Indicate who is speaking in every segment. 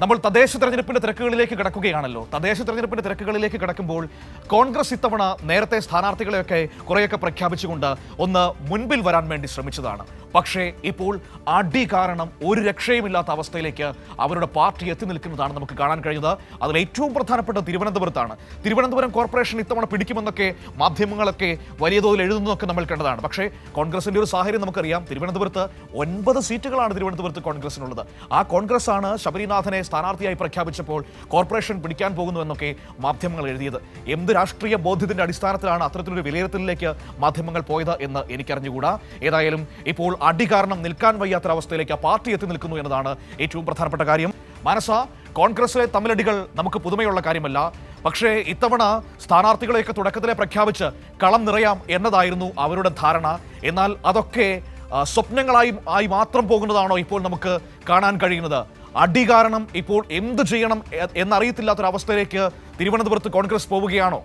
Speaker 1: നമ്മൾ തദ്ദേശ തെരഞ്ഞെടുപ്പിന്റെ തിരക്കുകളിലേക്ക് കിടക്കുകയാണല്ലോ. തദ്ദേശ തെരഞ്ഞെടുപ്പിന്റെ തിരക്കുകളിലേക്ക് കിടക്കുമ്പോൾ കോൺഗ്രസ് ഇത്തവണ നേരത്തെ സ്ഥാനാർത്ഥികളെയൊക്കെ കുറേയൊക്കെ പ്രഖ്യാപിച്ചുകൊണ്ട് ഒന്ന് മുൻപിൽ വരാൻ വേണ്ടി ശ്രമിച്ചതാണ്. പക്ഷേ ഇപ്പോൾ അടി കാരണം ഒരു രക്ഷയുമില്ലാത്ത അവസ്ഥയിലേക്ക് അവരുടെ പാർട്ടി എത്തി നിൽക്കുന്നതാണ് നമുക്ക് കാണാൻ കഴിഞ്ഞത് അതിൽ ഏറ്റവും പ്രധാനപ്പെട്ട തിരുവനന്തപുരത്താണ്. തിരുവനന്തപുരം കോർപ്പറേഷൻ ഇത്തവണ പിടിക്കുമെന്നൊക്കെ മാധ്യമങ്ങളൊക്കെ വലിയ തോതിൽ എഴുതുന്നതൊക്കെ നമ്മൾ കണ്ടതാണ്. പക്ഷേ കോൺഗ്രസിന്റെ ഒരു സാഹചര്യം നമുക്കറിയാം. തിരുവനന്തപുരത്ത് ഒൻപത് സീറ്റുകളാണ് തിരുവനന്തപുരത്ത് കോൺഗ്രസിനുള്ളത്. ആ കോൺഗ്രസ് ആണ് ശബരിനാഥനെ സ്ഥാനാർത്ഥിയായി പ്രഖ്യാപിച്ചപ്പോൾ കോർപ്പറേഷൻ പിടിക്കാൻ പോകുന്നു എന്നൊക്കെ മാധ്യമങ്ങൾ എഴുതിയത്. എന്ത് രാഷ്ട്രീയ ബോധ്യത്തിന്റെ അടിസ്ഥാനത്തിലാണ് അത്തരത്തിലൊരു വിലയിരുത്തലിലേക്ക് മാധ്യമങ്ങൾ പോയത് എന്ന് എനിക്കറിഞ്ഞുകൂടാ. ഏതായാലും ഇപ്പോൾ അടി കാരണം നിൽക്കാൻ വയ്യാത്തൊരവസ്ഥയിലേക്ക് ആ പാർട്ടി എത്തി നിൽക്കുന്നു എന്നതാണ് ഏറ്റവും പ്രധാനപ്പെട്ട കാര്യം. മനസ കോൺഗ്രസിലെ തമ്മിലടികൾ നമുക്ക് പുതുമയുള്ള കാര്യമല്ല. പക്ഷേ ഇത്തവണ സ്ഥാനാർത്ഥികളെയൊക്കെ തുടക്കത്തിലെ പ്രഖ്യാപിച്ച് കളം നിറയാം എന്നതായിരുന്നു അവരുടെ ധാരണ. എന്നാൽ അതൊക്കെ സ്വപ്നങ്ങളായി ആയി മാത്രം പോകുന്നതാണോ ഇപ്പോൾ നമുക്ക് കാണാൻ കഴിയുന്നത്? അടി കാരണം ഇപ്പോൾ എന്ത് ചെയ്യണം എന്നറിയത്തില്ലാത്തൊരവസ്ഥയിലേക്ക് തിരുവനന്തപുരത്ത് കോൺഗ്രസ് പോവുകയാണോ?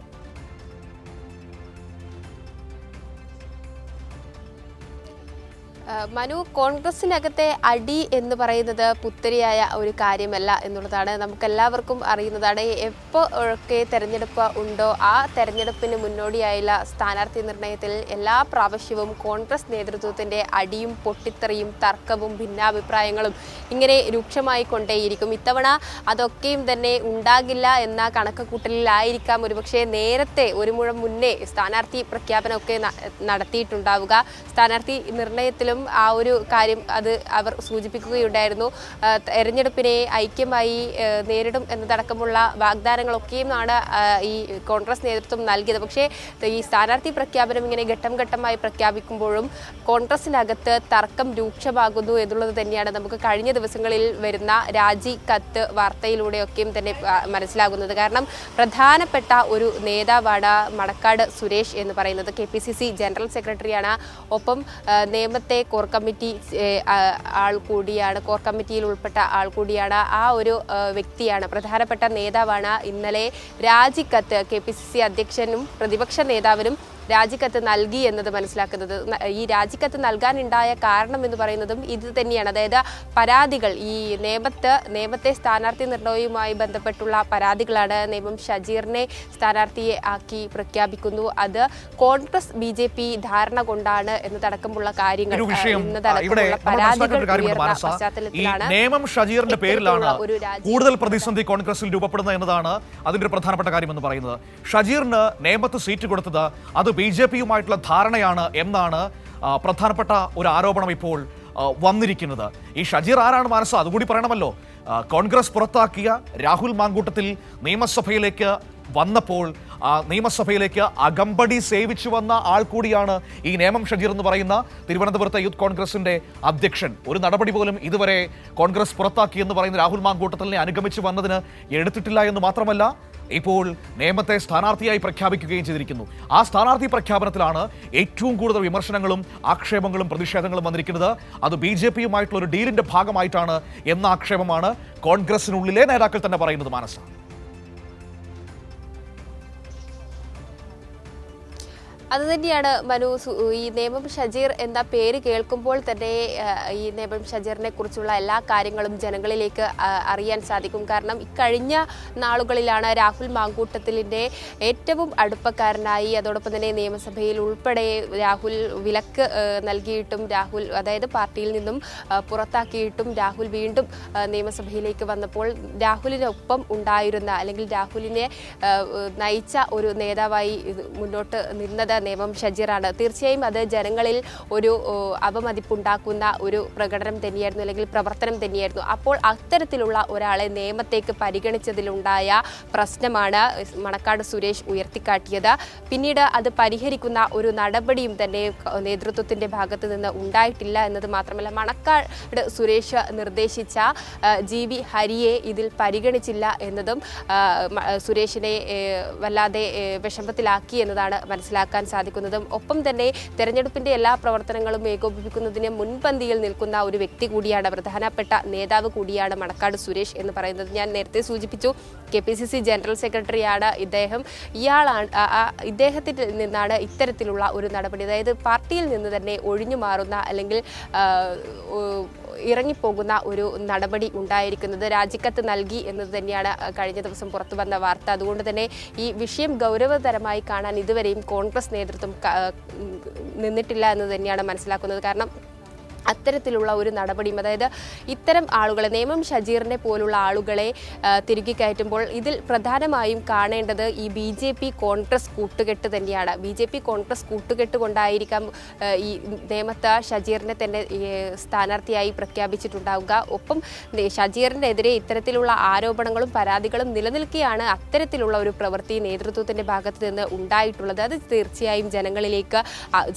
Speaker 2: മനു കോൺഗ്രസിനകത്തെ അടി എന്ന് പറയുന്നത് പുത്തരിയായ ഒരു കാര്യമല്ല എന്നുള്ളതാണ് നമുക്കെല്ലാവർക്കും അറിയുന്നതാണ്. എപ്പോ ഒക്കെ തെരഞ്ഞെടുപ്പ് ഉണ്ടോ ആ തെരഞ്ഞെടുപ്പിന് മുന്നോടിയായുള്ള സ്ഥാനാർത്ഥി നിർണയത്തിൽ എല്ലാ പ്രാവശ്യവും കോൺഗ്രസ് നേതൃത്വത്തിന്റെ അടിയും പൊട്ടിത്തെറിയും തർക്കവും ഭിന്നാഭിപ്രായങ്ങളും ഇങ്ങനെ രൂക്ഷമായി കൊണ്ടേയിരിക്കും. ഇത്തവണ അതൊക്കെയും തന്നെ ഉണ്ടാകില്ല എന്ന കണക്കുകൂട്ടലിലായിരിക്കാം. ഒരുപക്ഷെ നേരത്തെ ഒരു മുഴം മുന്നേ സ്ഥാനാർത്ഥി പ്രഖ്യാപനമൊക്കെ നടത്തിയിട്ടുണ്ടാവുക. സ്ഥാനാർത്ഥി നിർണയത്തിലും ആ ഒരു കാര്യം അത് അവർ സൂചിപ്പിക്കുകയുണ്ടായിരുന്നു. തെരഞ്ഞെടുപ്പിനെ ഐക്യമായി നേരിടും എന്നതടക്കമുള്ള വാഗ്ദാനങ്ങളൊക്കെയുമാണ് ഈ കോൺഗ്രസ് നേതൃത്വം നൽകിയത്. പക്ഷേ ഈ സ്ഥാനാർത്ഥി പ്രഖ്യാപനം ഇങ്ങനെ ഘട്ടം ഘട്ടമായി പ്രഖ്യാപിക്കുമ്പോഴും കോൺഗ്രസിനകത്ത് തർക്കം രൂക്ഷമാകുന്നു എന്നുള്ളത് തന്നെയാണ് നമുക്ക് കഴിഞ്ഞ ദിവസങ്ങളിൽ വരുന്ന രാജി കത്ത് വാർത്തയിലൂടെയൊക്കെയും തന്നെ മനസ്സിലാകുന്നത്. കാരണം പ്രധാനപ്പെട്ട ഒരു നേതാവാണ് മണക്കാട് സുരേഷ് എന്ന് പറയുന്നത്. കെ ജനറൽ സെക്രട്ടറിയാണ്. ഒപ്പം നിയമത്തെ കോർ കമ്മിറ്റി ആൾ കൂടിയാണ് കോർ കമ്മിറ്റിയിൽ ഉൾപ്പെട്ട ആൾ കൂടിയാണ്. ആ ഒരു വ്യക്തിയാണ്. പ്രധാനപ്പെട്ട നേതാവാണ് ഇന്നലെ രാജിക്കത്ത് കെ പി സി സി അധ്യക്ഷനും പ്രതിപക്ഷ നേതാവിനും രാജിക്കത്ത് നൽകി എന്നത് മനസ്സിലാക്കുന്നത്. ഈ രാജിക്കത്ത് നൽകാനുണ്ടായ കാരണം എന്ന് പറയുന്നതും ഇത് തന്നെയാണ്. അതായത് പരാതികൾ ഈ നിയമത്ത് നിയമത്തെ സ്ഥാനാർത്ഥി നിർണയവുമായി ബന്ധപ്പെട്ടുള്ള പരാതികളാണ് നിയമം ഷജീറിനെ സ്ഥാനാർത്ഥിയെ ആക്കി പ്രഖ്യാപിക്കുന്നു. അത് കോൺഗ്രസ് ബി ജെ പി ധാരണ കൊണ്ടാണ് എന്നതടക്കമുള്ള കാര്യങ്ങൾ പശ്ചാത്തലത്തിലാണ്
Speaker 1: ഷജീറിന്റെ പേരിലാണ് കൂടുതൽ പ്രതിസന്ധി കോൺഗ്രസിൽ രൂപപ്പെടുന്നത് എന്നതാണ് അതിന്റെ പ്രധാനപ്പെട്ട കാര്യം എന്ന് പറയുന്നത്. ഷജീറിന് നിയമത്ത് സീറ്റ് കൊടുത്തത് അത് ബി ജെ പിയുമായിട്ടുള്ള ധാരണയാണ് എന്നാണ് പ്രധാനപ്പെട്ട ഒരു ആരോപണം ഇപ്പോൾ വന്നിരിക്കുന്നത്. ഈ ഷജീർ ആരാണ് മനസ്സ് അതുകൂടി പറയണമല്ലോ. കോൺഗ്രസ് പുറത്താക്കിയ രാഹുൽ മാങ്കൂട്ടത്തിൽ നിയമസഭയിലേക്ക് വന്നപ്പോൾ നിയമസഭയിലേക്ക് അകമ്പടി സേവിച്ചു വന്ന ആൾ കൂടിയാണ് ഈ നേമം ഷജീർ എന്ന് പറയുന്ന തിരുവനന്തപുരത്തെ യൂത്ത് കോൺഗ്രസിന്റെ അധ്യക്ഷൻ. ഒരു നടപടി പോലും ഇതുവരെ കോൺഗ്രസ് പുറത്താക്കി എന്ന് പറയുന്ന രാഹുൽ മാങ്കൂട്ടത്തിനെ അനുഗമിച്ച് വന്നതിന് എടുത്തിട്ടില്ല എന്ന് മാത്രമല്ല ഇപ്പോൾ നേമത്തെ സ്ഥാനാർത്ഥിയായി പ്രഖ്യാപിക്കുകയും ചെയ്തിരിക്കുന്നു. ആ സ്ഥാനാർത്ഥി പ്രഖ്യാപനത്തിലാണ് ഏറ്റവും കൂടുതൽ വിമർശനങ്ങളും ആക്ഷേപങ്ങളും പ്രതിഷേധങ്ങളും വന്നിരിക്കുന്നത്. അത് ബി ജെ പിയുമായിട്ടുള്ള ഒരു ഡീലിന്റെ ഭാഗമായിട്ടാണ് എന്ന ആക്ഷേപമാണ് കോൺഗ്രസിനുള്ളിലെ നേതാക്കൾ തന്നെ പറയുന്നത് മാനസ.
Speaker 2: അത് തന്നെയാണ് മനു ഈ നേമം ഷജീർ എന്ന പേര് കേൾക്കുമ്പോൾ തന്നെ ഈ നേമം ഷജീറിനെ കുറിച്ചുള്ള എല്ലാ കാര്യങ്ങളും ജനങ്ങളിലേക്ക് അറിയാൻ സാധിക്കും. കാരണം ഇക്കഴിഞ്ഞ നാളുകളിലാണ് രാഹുൽ മാങ്കൂട്ടത്തിലിന്റെ ഏറ്റവും അടുപ്പക്കാരനായി അതോടൊപ്പം തന്നെ നിയമസഭയിൽ ഉൾപ്പെടെ രാഹുൽ വിലക്ക് നൽകിയിട്ടും രാഹുൽ അതായത് പാർട്ടിയിൽ നിന്നും പുറത്താക്കിയിട്ടും രാഹുൽ വീണ്ടും നിയമസഭയിലേക്ക് വന്നപ്പോൾ രാഹുലിനൊപ്പം ഉണ്ടായിരുന്ന അല്ലെങ്കിൽ രാഹുലിനെ നയിച്ച ഒരു നേതാവായി മുന്നോട്ട് നിന്നത് നേമം ഷജീറാണ് തീർച്ചയായും അത് ജനങ്ങളിൽ ഒരു അപമതിപ്പുണ്ടാക്കുന്ന ഒരു പ്രകടനം തന്നെയായിരുന്നു അല്ലെങ്കിൽ പ്രവർത്തനം തന്നെയായിരുന്നു. അപ്പോൾ അത്തരത്തിലുള്ള ഒരാളെ നിയമത്തേക്ക് പരിഗണിച്ചതിലുണ്ടായ പ്രശ്നമാണ് മണക്കാട് സുരേഷ് ഉയർത്തിക്കാട്ടിയത്. പിന്നീട് അത് പരിഹരിക്കുന്ന ഒരു നടപടിയും തന്നെ നേതൃത്വത്തിന്റെ ഭാഗത്ത് നിന്ന് ഉണ്ടായിട്ടില്ല എന്നത് മാത്രമല്ല മണക്കാട് സുരേഷ് നിർദ്ദേശിച്ച ജി വി ഹരിയെ ഇതിൽ പരിഗണിച്ചില്ല എന്നതും സുരേഷിനെ വല്ലാതെ വിഷമത്തിലാക്കി എന്നതാണ് മനസ്സിലാക്കാൻ സാധിക്കുന്നതും ഒപ്പം തന്നെ തെരഞ്ഞെടുപ്പിന്റെ എല്ലാ പ്രവർത്തനങ്ങളും ഏകോപിപ്പിക്കുന്നതിന് മുൻപന്തിയിൽ നിൽക്കുന്ന ഒരു വ്യക്തി കൂടിയാണ് പ്രധാനപ്പെട്ട നേതാവ് കൂടിയാണ് മണക്കാട് സുരേഷ് എന്ന് പറയുന്നത്. ഞാൻ നേരത്തെ സൂചിപ്പിച്ചു K P C C general സെക്രട്ടറിയാണ് ഇദ്ദേഹം. ഇയാളാണ് ഇദ്ദേഹത്തിൽ നിന്നാണ് ഇത്തരത്തിലുള്ള ഒരു നടപടി. അതായത് പാർട്ടിയിൽ നിന്ന് തന്നെ ഒഴിഞ്ഞു മാറുന്ന അല്ലെങ്കിൽ ഇറങ്ങിപ്പോകുന്ന ഒരു നടപടി ഉണ്ടായിരിക്കുന്നത് രാജിക്കത്ത് നൽകി എന്നത് തന്നെയാണ് കഴിഞ്ഞ ദിവസം പുറത്തു വന്ന വാർത്ത. അതുകൊണ്ട് തന്നെ ഈ വിഷയം ഗൗരവതരമായി കാണാൻ ഇതുവരെയും കോൺഗ്രസ് നേതൃത്വം നിന്നിട്ടില്ല എന്ന് തന്നെയാണ് മനസ്സിലാക്കുന്നത്. കാരണം അത്തരത്തിലുള്ള ഒരു നടപടിയും അതായത് ഇത്തരം ആളുകളെ നിയമം ഷജീറിനെ പോലുള്ള ആളുകളെ തിരികെ കയറ്റുമ്പോൾ ഇതിൽ പ്രധാനമായും കാണേണ്ടത് ഈ ബി ജെ പി കോൺഗ്രസ് കൂട്ടുകെട്ട് തന്നെയാണ്. ബി ജെ പി കോൺഗ്രസ് കൂട്ടുകെട്ട് കൊണ്ടായിരിക്കാം ഈ നേമത്ത് ഷജീറിനെ തന്നെ സ്ഥാനാർത്ഥിയായി പ്രഖ്യാപിച്ചിട്ടുണ്ടാവുക. ഒപ്പം ഷജീറിനെതിരെ ഇത്തരത്തിലുള്ള ആരോപണങ്ങളും പരാതികളും നിലനിൽക്കുകയാണ് അത്തരത്തിലുള്ള ഒരു പ്രവൃത്തി നേതൃത്വത്തിന്റെ ഭാഗത്ത് നിന്ന് ഉണ്ടായിട്ടുള്ളത്. അത് തീർച്ചയായും ജനങ്ങളിലേക്ക്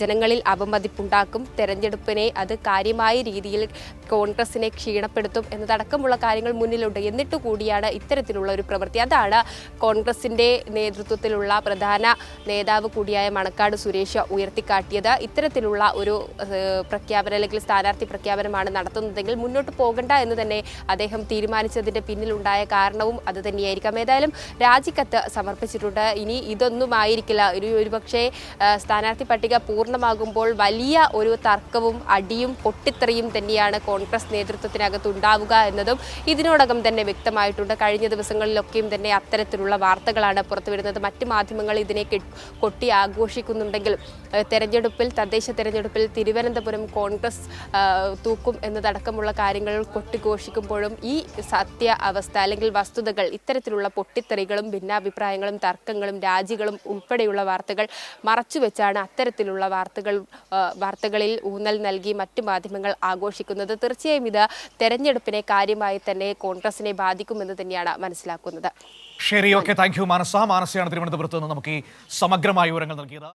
Speaker 2: ജനങ്ങളിൽ അവമതിപ്പുണ്ടാക്കും. തെരഞ്ഞെടുപ്പിനെ അത് കാര്യമായ രീതിയിൽ കോൺഗ്രസിനെ ക്ഷീണപ്പെടുത്തും എന്നതടക്കമുള്ള കാര്യങ്ങൾ മുന്നിലുണ്ട് എന്നിട്ട് കൂടിയാണ് ഇത്തരത്തിലുള്ള ഒരു പ്രവൃത്തി. അതാണ് കോൺഗ്രസിന്റെ നേതൃത്വത്തിലുള്ള പ്രധാന നേതാവ് കൂടിയായ മണക്കാട് സുരേഷ് ഉയർത്തിക്കാട്ടിയത്. ഇത്തരത്തിലുള്ള ഒരു പ്രഖ്യാപനം അല്ലെങ്കിൽ സ്ഥാനാർത്ഥി പ്രഖ്യാപനമാണ് നടത്തുന്നതെങ്കിൽ മുന്നോട്ട് പോകണ്ട എന്ന് തന്നെ അദ്ദേഹം തീരുമാനിച്ചതിന്റെ പിന്നിലുണ്ടായ കാരണവും അത് തന്നെയായിരിക്കാം. ഏതായാലും രാജിക്കത്ത് സമർപ്പിച്ചിട്ടുണ്ട്. ഇനി ഇതൊന്നും ആയിരിക്കില്ല ഒരു ഒരുപക്ഷെ സ്ഥാനാർത്ഥി പട്ടിക പൂർണമാകുമ്പോൾ വലിയ ഒരു തർക്കവും അടിയും പൊട്ടിത്തെറിയും തന്നെയാണ് കോൺഗ്രസ് നേതൃത്വത്തിനകത്ത് ഉണ്ടാവുക എന്നതും ഇതിനോടകം തന്നെ വ്യക്തമായിട്ടുണ്ട്. കഴിഞ്ഞ ദിവസങ്ങളിലൊക്കെയും തന്നെ അത്തരത്തിലുള്ള വാർത്തകളാണ് പുറത്തുവരുന്നത്. മറ്റ് മാധ്യമങ്ങൾ ഇതിനെ കൊട്ടി ആഘോഷിക്കുന്നുണ്ടെങ്കിലും തെരഞ്ഞെടുപ്പിൽ തദ്ദേശ തെരഞ്ഞെടുപ്പിൽ തിരുവനന്തപുരം കോൺഗ്രസ് തൂക്കും എന്നതടക്കമുള്ള കാര്യങ്ങൾ കൊട്ടിഘോഷിക്കുമ്പോഴും ഈ സത്യ അവസ്ഥ അല്ലെങ്കിൽ വസ്തുതകൾ ഇത്തരത്തിലുള്ള പൊട്ടിത്തെറികളും ഭിന്നാഭിപ്രായങ്ങളും തർക്കങ്ങളും രാജികളും ഉൾപ്പെടെയുള്ള വാർത്തകൾ മറച്ചുവെച്ചാണ് അത്തരത്തിലുള്ള വാർത്തകൾ വാർത്തകളിൽ ഊന്നൽ നൽകി മറ്റു മാധ്യമങ്ങൾ ആഘോഷിക്കുന്നത് തീർച്ചയായും ഇത് തെരഞ്ഞെടുപ്പിനെ കാര്യമായി തന്നെ കോൺഗ്രസിനെ ബാധിക്കുമെന്ന് തന്നെയാണ് മനസ്സിലാക്കുന്നത്.
Speaker 1: ശരി ഓക്കെ താങ്ക് യു മാനസ മാനസയാണ് തിരുവനന്തപുരത്ത് നിന്ന് നമുക്ക് ഈ സമഗ്രമായ വിവരങ്ങൾ നൽകിയത്.